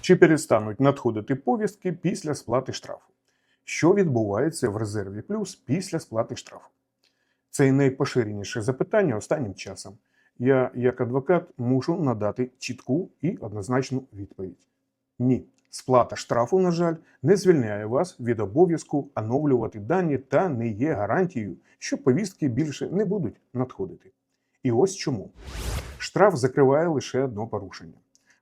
Чи перестануть надходити повістки після сплати штрафу? Що відбувається в резерві плюс після сплати штрафу? Це найпоширеніше запитання останнім часом. Я, як адвокат, мушу надати чітку і однозначну відповідь: ні. Сплата штрафу, на жаль, не звільняє вас від обов'язку оновлювати дані та не є гарантією, що повістки більше не будуть надходити. І ось чому. Штраф закриває лише одне порушення.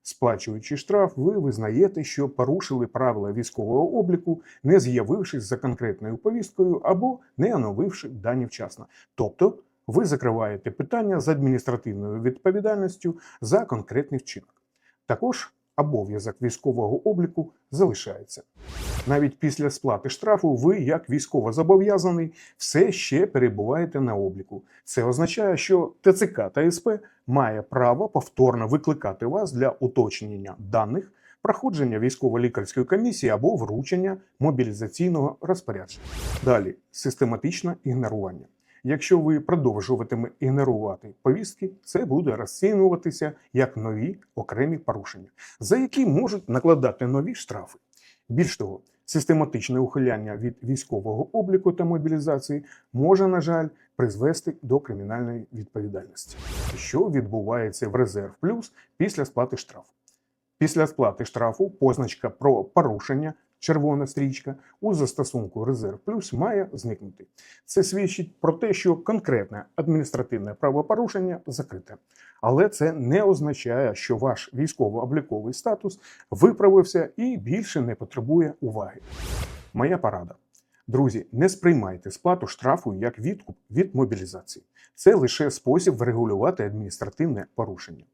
Сплачуючи штраф, ви визнаєте, що порушили правила військового обліку, не з'явившись за конкретною повісткою або не оновивши дані вчасно. Тобто ви закриваєте питання з адміністративною відповідальністю за конкретний вчинок. Також обов'язок військового обліку залишається. Навіть після сплати штрафу ви, як військовозобов'язаний, все ще перебуваєте на обліку. Це означає, що ТЦК та СП має право повторно викликати вас для уточнення даних, проходження військово-лікарської комісії або вручення мобілізаційного розпорядження. Далі систематичне ігнорування. Якщо ви продовжуватиме ігнорувати повістки, це буде розцінюватися як нові окремі порушення, за які можуть накладати нові штрафи. Більш того, систематичне ухиляння від військового обліку та мобілізації може, на жаль, призвести до кримінальної відповідальності. Що відбувається в резерв плюс після сплати штрафу? Після сплати штрафу позначка про порушення червона стрічка у застосунку резерв плюс має зникнути. Це свідчить про те, що конкретне адміністративне правопорушення закрите. Але це не означає, що ваш військово-обліковий статус виправився і більше не потребує уваги. Моя порада. Друзі, не сприймайте сплату штрафу як відкуп від мобілізації. Це лише спосіб врегулювати адміністративне порушення.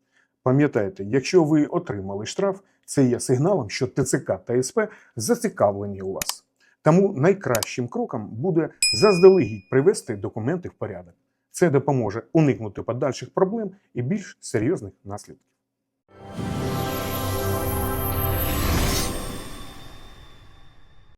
Пам'ятайте, якщо ви отримали штраф, це є сигналом, що ТЦК та СП зацікавлені у вас. Тому найкращим кроком буде заздалегідь привести документи в порядок. Це допоможе уникнути подальших проблем і більш серйозних наслідків.